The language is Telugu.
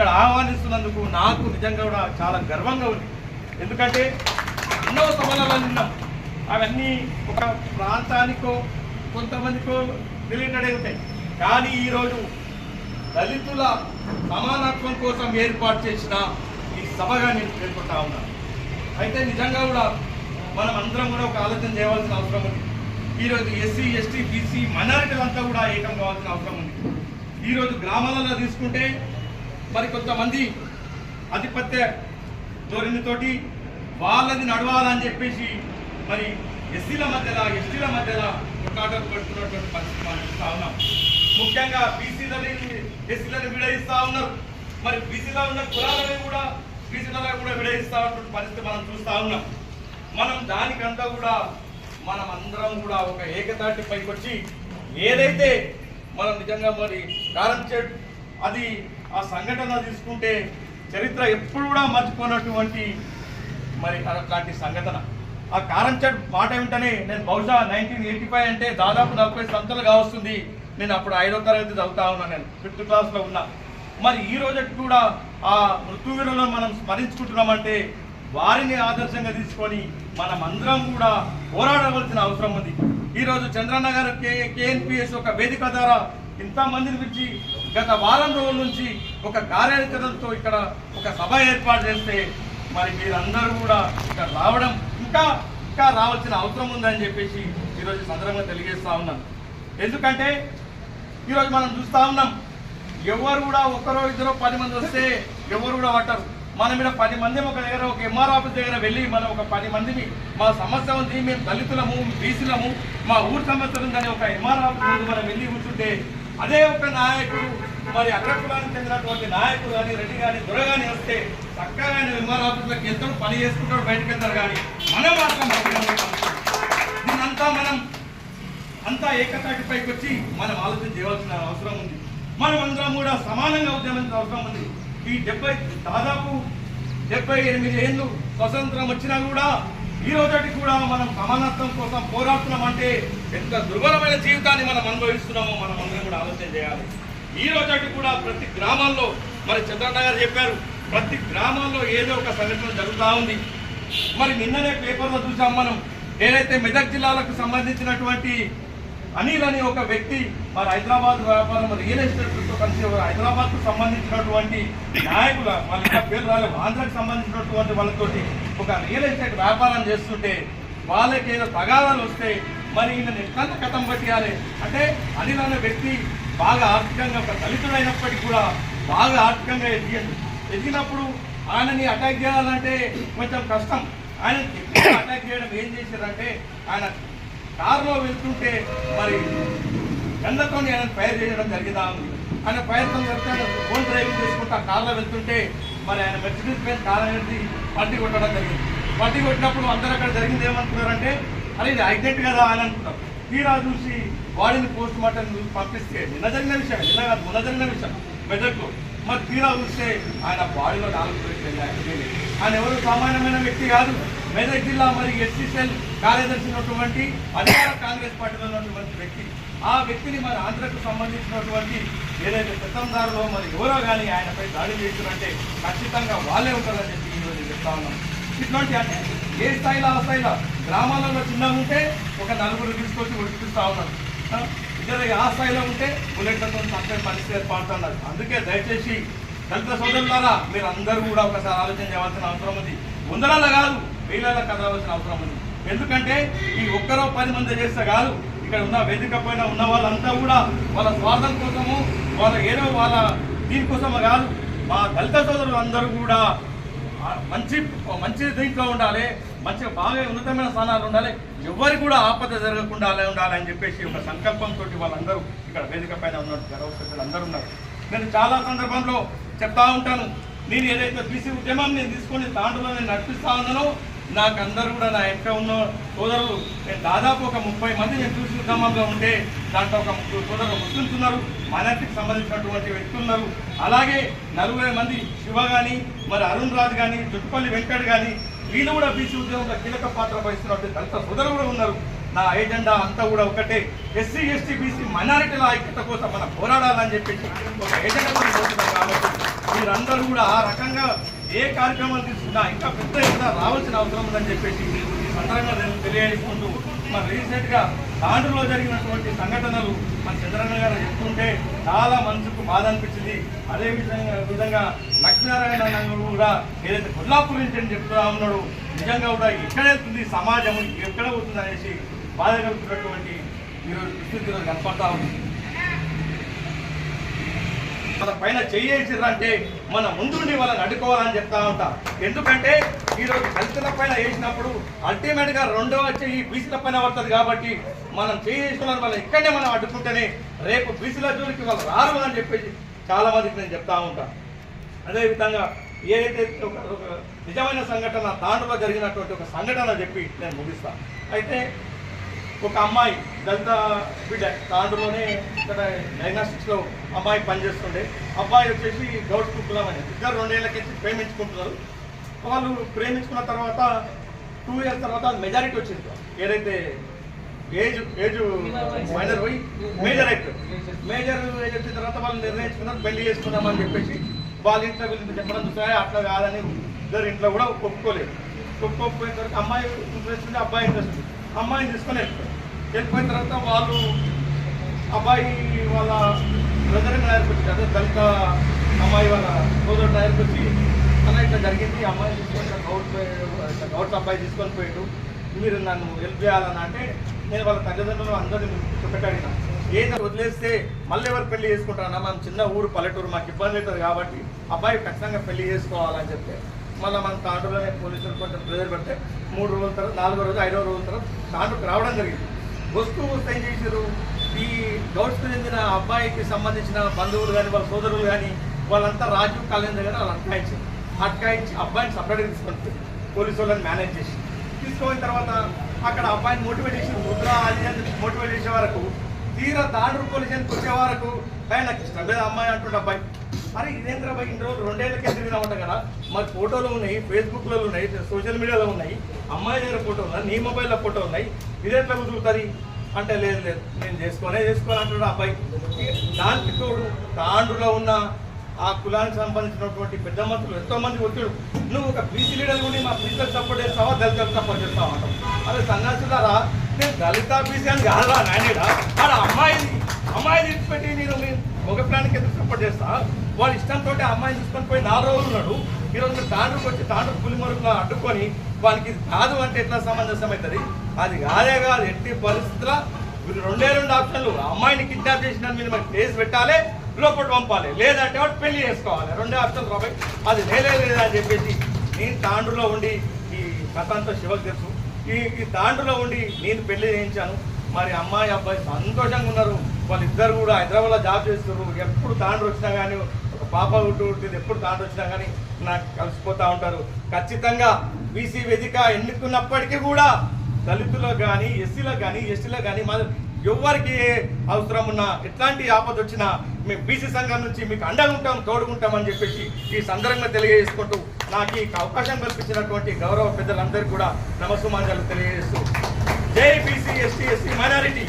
ఇక్కడ ఆహ్వానిస్తున్నందుకు నాకు నిజంగా కూడా చాలా గర్వంగా ఉంది. ఎందుకంటే ఎన్నో సభలలో నిన్నాం. అవన్నీ ఒక ప్రాంతానికో కొంతమందికో రిలేటెడ్ ఉంటాయి. కానీ ఈరోజు దళితుల సమానత్వం కోసం ఏర్పాటు చేసిన ఈ సభగా నేను పేర్కొంటా ఉన్నాను. అయితే నిజంగా కూడా మనం అందరం కూడా ఒక ఆలోచన చేయవలసిన అవసరం ఉంది. ఈరోజు ఎస్సీ ఎస్టీ బీసీ మైనారిటీలంతా కూడా ఏకం కావాల్సిన అవసరం ఉంది. ఈరోజు గ్రామాలలో తీసుకుంటే మరి కొంతమంది ఆధిపత్య ధోరణితోటి వాళ్ళది నడవాలని చెప్పేసి మరి ఎస్సీల మధ్యలో ఎస్టీల మధ్యలో కొట్లాటలు పెడుతున్నటువంటి పరిస్థితి మనం చూస్తా ఉన్నాం. ముఖ్యంగా బీసీలని ఎస్సీలని విడదీస్తా ఉన్నారు. మరి బీసీలో ఉన్న కులాలని కూడా బీసీలలో కూడా విడదీస్తా ఉన్నటువంటి పరిస్థితి మనం చూస్తా ఉన్నాం. మనం దానికంతా కూడా మనం అందరం కూడా ఒక ఏకతాటి పైకి వచ్చి ఏదైతే మనం నిజంగా మరి కారం అది ఆ సంఘటన తీసుకుంటే చరిత్ర ఎప్పుడు కూడా మర్చిపోనటువంటి మరి అట్లాంటి సంఘటన. ఆ కారంచట్ మాట ఏమిటనే నేను బహుశా నైన్టీన్ ఎయిటీ ఫైవ్ అంటే దాదాపు నలభై సంవత్సరాలు కావస్తుంది. నేను అప్పుడు ఐదో తరగతి చదువుతా ఉన్నాను నేను ఫిఫ్త్ క్లాస్లో ఉన్నా. మరి ఈ రోజుకి కూడా ఆ మృత్యువీరులను మనం స్మరించుకుంటున్నామంటే వారిని ఆదర్శంగా తీసుకొని మనం అందరం కూడా పోరాడవలసిన అవసరం ఉంది. ఈ రోజు చంద్రన్న గారు కే కేఎన్పిఎస్ ఒక వేదిక ద్వారా ఇంతమందిని పిలిచి గత వారం రోజుల నుంచి ఒక కార్యకర్తలతో ఇక్కడ ఒక సభ ఏర్పాటు చేస్తే మరి మీరందరూ కూడా ఇక్కడ రావడం ఇంకా ఇంకా రావాల్సిన అవసరం ఉందని చెప్పేసి ఈరోజు సందర్భంగా తెలియజేస్తా ఉన్నాను. ఎందుకంటే ఈరోజు మనం చూస్తా ఉన్నాం ఎవరు కూడా ఒకరో ఇద్దరో పది మంది వస్తే ఎవరు కూడా పట్టరు. మన మీద పది మంది ఒక దగ్గర ఒక ఎంఆర్ ఆఫీస్ దగ్గర వెళ్ళి మనం ఒక పది మందిని మా సమస్య ఉంది మేము దళితులము బీసీలము మా ఊరు సమస్య ఉందని ఒక ఎంఆర్ ఆఫీస్ ముందు మనం వెళ్ళి కూర్చుంటే అదే ఒక నాయకుడు మరి అగ్రకులానికి చెందినటువంటి నాయకుడు కానీ రెడ్డి కానీ దొర కానీ వస్తే చక్కగా ఎంఆర్ ఆఫీస్లోకి వెళ్తాడు పని చేసుకుంటాడు బయటకు వెళ్తారు కానీ మనం మాత్రం బయటకు దీన్నంతా మనం అంతా ఏకతాటి పైకి వచ్చి మనం ఆలోచన అవసరం ఉంది. మనం అందరం కూడా సమానంగా ఉద్యమించిన అవసరం ఉంది. ఈ డెబ్బై దాదాపు డెబ్బై ఎనిమిది ఏళ్ళు స్వతంత్రం వచ్చినా కూడా ఈ రోజుకి కూడా మనం సమానత్వం కోసం పోరాడుతున్నాం అంటే ఎంత దుర్బలమైన జీవితాన్ని మనం అనుభవిస్తున్నామో మనం అందరం కూడా ఆలోచన చేయాలి. ఈ రోజుకి కూడా ప్రతి గ్రామాల్లో మరి చంద్రన్న గారు చెప్పారు ప్రతి గ్రామాల్లో ఏదో ఒక సంఘటన జరుగుతూ ఉంది. మరి నిన్ననే పేపర్లో చూసాం మనం ఏదైతే మెదక్ జిల్లాలకు సంబంధించినటువంటి అనిల్ అని ఒక వ్యక్తి మరి హైదరాబాద్ వ్యాపారం రియల్ ఎస్టేట్తో కలిసి హైదరాబాద్కు సంబంధించినటువంటి నాయకుల వాళ్ళ ఇంకా పేరు రాలేదు ఆంధ్రాకి సంబంధించినటువంటి వాళ్ళతోటి ఒక రియల్ ఎస్టేట్ వ్యాపారం చేస్తుంటే వాళ్ళకి ఏదో తగాదాలు వస్తే మరి ఈయన ఎట్లంత కథం పట్టియాలి. అంటే అనిల్ అనే వ్యక్తి బాగా ఆర్థికంగా ఒక దళితుడైనప్పటికీ కూడా బాగా ఆర్థికంగా ఎదిగాడు ఎదిగినప్పుడు ఆయనని అటాక్ చేయాలంటే కొంచెం కష్టం. ఆయన అటాక్ చేయడం ఏం చేశారంటే ఆయన కారులో వెళ్తుంటే మరి వెళ్ళకొని ఆయన ఫైర్ చేయడం జరిగిందా ఉంది ఆయన ప్రయత్నం చెప్తే ఫోన్ డ్రైవింగ్ చేసుకుంటా కారులో కార్లో వెళ్తుంటే మరి ఆయన మెర్సిడీస్ బెంజ్ కార్ అనేది పట్టి కొట్టడం జరిగింది. పట్టి కొట్టినప్పుడు అందరూ అక్కడ జరిగింది ఏమనుకున్నారంటే అరే ఇది యాక్సిడెంట్ కదా అని అనుకున్నాం తీరా చూసి బాడీని పోస్ట్ మార్టం పంపిస్తే నిన్న జరిగిన విషయం నిన్న కాదు మొన్న జరిగిన విషయం మెదక్లో మరి తీరా చూస్తే ఆయన బాడీలో నాలుగు ఆయన ఎవరు సామాన్యమైన వ్యక్తి కాదు. మెదక్ జిల్లా మరి ఎస్సీసీఎల్ కార్యదర్శి ఉన్నటువంటి అధికార కాంగ్రెస్ పార్టీలో ఉన్నటువంటి వ్యక్తి. ఆ వ్యక్తిని మరి ఆంధ్రకు సంబంధించినటువంటి ఏదైతే పెత్తందారులో మరి ఎవరో కానీ ఆయనపై దాడి చేసినంటే ఖచ్చితంగా వాళ్ళే ఉంటారని చెప్పి ఈరోజు చెప్తా ఉన్నాం. ఇట్లాంటి అంటే ఏ స్థాయిలో ఆ స్థాయిలో? గ్రామాలలో చిన్నగా ఉంటే ఒక నలుగురు తీసుకొచ్చి ఉడిపిస్తూ ఉన్నారు. ఇద్దరు ఆ స్థాయిలో ఉంటే బుల్లెట్లతో చంపే పరిస్థితి ఏర్పడుతున్నారు అందుకే దయచేసి దళిత సోదరులారా మీరు అందరూ కూడా ఒకసారి ఆలోచన చేయవలసిన అవసరం ఉంది. వందల కాదు. వేలలో కదలవలసిన అవసరం ఉంది. ఎందుకంటే ఈ ఒక్కరో పది మంది చేస్తే కాదు ఇక్కడ ఉన్న వేదిక పైన ఉన్న వాళ్ళంతా కూడా వాళ్ళ స్వార్థం కోసము వాళ్ళ ఏదో వాళ్ళ దీనికోసమే కాదు మా దళిత సోదరులు అందరూ కూడా మంచి మంచి దీంట్లో ఉండాలి మంచిగా బాగా ఉన్నతమైన స్థానాలు ఉండాలి ఎవరు కూడా ఆపద జరగకుండా ఉండాలి అని చెప్పేసి ఒక సంకల్పంతో వాళ్ళందరూ ఇక్కడ వేదిక పైన ఉన్నట్టు గౌరవ అందరూ ఉన్నారు. నేను చాలా సందర్భంలో చెప్తా ఉంటాను నేను ఏదైతే బీసీ ఉద్యమం నేను తీసుకొని దాంట్లో నేను నడిపిస్తా ఉన్నానో నాకు అందరూ కూడా నా వెంట ఉన్న సోదరులు నేను దాదాపు ఒక ముప్పై మంది నేను చూసిన క్రమంలో ఉంటే దాంట్లో ఒక ముగ్గురు సోదరులు ముస్లిమ్స్ ఉన్నారు మైనార్టీకి సంబంధించినటువంటి వ్యక్తులు ఉన్నారు. అలాగే నలుగురు మంది శివ కానీ మరి అరుణ్ రాజు కానీ జుట్టుపల్లి వెంకట్ కానీ వీళ్ళు కూడా బీసీ ఉద్యోగంలో కీలక పాత్ర వహిస్తున్నటువంటి దళిత సోదరులు కూడా ఉన్నారు. నా ఏజెండా అంతా కూడా ఒకటే ఎస్సీ ఎస్టీ బీసీ మైనారిటీల ఐక్యత కోసం మనం పోరాడాలని చెప్పేసి ఒక ఏజెండా కాబట్టి మీరందరూ కూడా ఆ రకంగా ఏ కార్యక్రమాలు తీసుకున్నా ఇంకా పెద్ద ఎత్తున రావాల్సిన అవసరం ఉందని చెప్పేసి ఈ సందర్భంగా నేను తెలియజేసుకుంటూ మరి రీసెంట్గా తాండ్రులో జరిగినటువంటి సంఘటనలు మన చంద్రన్న గారు చెప్తుంటే చాలా మనసుకు బాధ అనిపించింది. అదే విధంగా విధంగా లక్ష్మీనారాయణ గారు కూడా ఏదైతే కొల్లాపూర్ నుంచి అని చెప్తా ఉన్నాడు నిజంగా కూడా ఎక్కడ సమాజం ఎక్కడ అవుతుంది అనేసి బాధ కలుగుతున్నటువంటి ఈరోజు కనపడతా ఉంది. మన పైన చేయేసిర్రంటే మన ముందుండి వాళ్ళని అడ్డుకోవాలని చెప్తా ఉంటా. ఎందుకంటే ఈరోజు దళితుల పైన వేసినప్పుడు అల్టిమేట్గా రెండో వచ్చి ఈ బీసీల పైన పడుతుంది కాబట్టి మనం చేసిన వాళ్ళు ఇక్కడనే మనం అడ్డుకుంటేనే రేపు బీసీల జోలికి వాళ్ళు రారు అని చెప్పేసి చాలా మందికి నేను చెప్తా ఉంటా. అదేవిధంగా ఏదైతే ఒక నిజమైన సంఘటన తాండులో జరిగినటువంటి ఒక సంఘటన చెప్పి నేను ముగిస్తాను అయితే ఒక అమ్మాయి దళిత బిడ్డ తాండ్రులోనే ఇక్కడ డయాగ్నాస్టిక్స్లో అమ్మాయి పనిచేస్తుండే. అబ్బాయి వచ్చేసి గౌడ్ కులం అని. ఇద్దరు రెండేళ్ళకి ప్రేమించుకుంటున్నారు. వాళ్ళు ప్రేమించుకున్న తర్వాత టూ ఇయర్స్ తర్వాత మెజారిటీ వచ్చింది. ఏదైతే ఏజ్ ఏజ్ మైనర్ పోయి మేజర్ అయిపోయి మేజర్ ఏజ్ వచ్చిన తర్వాత వాళ్ళు నిర్ణయించుకున్నారు పెళ్ళి చేసుకుందామని చెప్పేసి వాళ్ళ ఇంట్లో వీళ్ళు చెప్పడం చూసారా అట్లా కాదని ఇద్దరు ఇంట్లో కూడా ఒప్పుకోలేదు. ఒప్పుకోకపోయిన తర్వాత అమ్మాయి ఇంట్రెస్ట్ ఉంది అబ్బాయి ఇంట్రెస్ట్ ఉంది. అమ్మాయిని తీసుకొని వెళ్ళిపోయారు. వెళ్ళిపోయిన తర్వాత వాళ్ళు అబ్బాయి వాళ్ళ బ్రదర్ నాయకు వచ్చి అదే దళిత అమ్మాయి వాళ్ళ సోదరు నాయకు వచ్చి అలా ఇట్లా జరిగింది. అమ్మాయి తీసుకొని గౌట్ గౌట్ అబ్బాయి తీసుకొని పోయాడు. మీరు నన్ను హెల్ప్ చేయాలని అంటే నేను వాళ్ళ తల్లిదండ్రులు అందరినీ ఒకటి ఏదో వదిలేస్తే మళ్ళీ ఎవరు పెళ్ళి చేసుకుంటారన్నా? మనం చిన్న ఊరు పల్లెటూరు మాకు ఇబ్బంది అవుతుంది కాబట్టి అబ్బాయి ఖచ్చితంగా పెళ్ళి చేసుకోవాలని చెప్తే మళ్ళీ మన తాండ్రులోనే పోలీసులు కొంచెం ప్రెజర్ పెడితే మూడు రోజుల తర్వాత నాలుగో రోజు ఐదో రోజుల తర్వాత తాండ్రుకు రావడం జరిగింది. వస్తువు వస్తే ఏం చేశారు ఈ గౌడ్స్కు చెందిన అబ్బాయికి సంబంధించిన బంధువులు కానీ వాళ్ళ సోదరులు కానీ వాళ్ళంతా రాజీవ్ కళ్యాణ్ దగ్గర వాళ్ళు అట్కాయించారు అట్కాయించి అబ్బాయిని సపరేట్గా తీసుకొని పోలీసు వాళ్ళని మేనేజ్ చేసి తీసుకుపోయిన తర్వాత అక్కడ అబ్బాయిని మోటివేట్ చేసి ముద్ర అది అని మోటివేట్ చేసే వరకు తీరా దాండ్రు పోలీస్ వచ్చే వరకు ఆయన నాకు ఇష్టం లేదు అమ్మాయి అంటుండే అబ్బాయి. అరే ఇదేంద్ర అబ్బాయి ఇన్ని రోజులు రెండేళ్ళకి ఉంటా కదా? మరి ఫోటోలు ఉన్నాయి ఫేస్బుక్లో ఉన్నాయి సోషల్ మీడియాలో ఉన్నాయి. అమ్మాయి దగ్గర ఫోటో ఉన్నాయి నీ మొబైల్లో ఫోటో ఉన్నాయి. ఇది ఎట్లా కుదురుతుంది అంటే లేదు లేదు. నేను చేసుకోనే చేసుకోని అంటున్నాడు ఆ అబ్బాయి. దానికి తోడు తాండ్రులో ఉన్న ఆ కులానికి సంబంధించినటువంటి పెద్ద మంత్రులు ఎంతో మంది ఒత్తిడు నువ్వు ఒక బీసీ లీడర్ ఉండి మా బీసీలకు సపోర్ట్ చేస్తావా? దళితులకు సపోర్ట్ చేస్తావా అంటాం అదే సన్నాసులారా నేను దళిత బీసీ అని కాదా నాయనడా. అమ్మాయి అమ్మాయి తీసుపెట్టి నేను మీరు ఒక ప్లాన్కి ఎందుకు సపోర్ట్ చేస్తా? వాళ్ళు ఇష్టంతో అమ్మాయిని తీసుకొని పోయి నాలుగు రోజులు ఉన్నాడు. ఈరోజు మీరు తాండ్రుకు వచ్చి తాండ్రు పులిమరుగా అడ్డుకొని వానికి ఇది కాదు అంటే ఎట్లా సమంజసం అవుతుంది? అది కాదే కాదు ఎట్టి పరిస్థితుల్లో మీరు రెండే రెండు ఆప్షన్లు. అమ్మాయిని కిడ్నాప్ చేసిన మీద మాకు కేసు పెట్టాలి లోపల పంపాలి. లేదంటే వాడు పెళ్ళి చేసుకోవాలి. రెండే ఆప్షన్ రాబాయి అది లేలే లేదా అని చెప్పేసి నేను తాండ్రులో ఉండి ఈ కథంతో శివకు తెలుసు. ఈ ఈ తాండ్రులో ఉండి నేను పెళ్ళి చేయించాను. మరి అమ్మాయి అబ్బాయి సంతోషంగా ఉన్నారు. వాళ్ళిద్దరు కూడా హైదరాబాద్లో జాబ్ చేస్తున్నారు. ఎప్పుడు తాండ్రు వచ్చినా కానీ ఒక పాప ఉంటూ ఉంటుంది ఎప్పుడు తాండ్రు వచ్చినా కానీ నాకు కలిసిపోతూ ఉంటారు. ఖచ్చితంగా బీసీ వేదిక ఎన్నుకున్నప్పటికీ కూడా దళితులకు కానీ ఎస్సీలకు కానీ ఎస్టీలకు కానీ మా ఎవరికి అవసరం ఉన్నా ఎట్లాంటి ఆపద వచ్చినా మేము బీసీ సంఘం నుంచి మీకు అండగా ఉంటాం తోడుకుంటాం అని చెప్పేసి ఈ సందర్భంగా తెలియజేసుకుంటూ నాకు ఈ అవకాశం కల్పించినటువంటి గౌరవ పెద్దలందరికీ కూడా నమస్సుమాంజాలు తెలియజేస్తూ. జై బీసీ ఎస్టీ ఎస్సీ మైనారిటీ.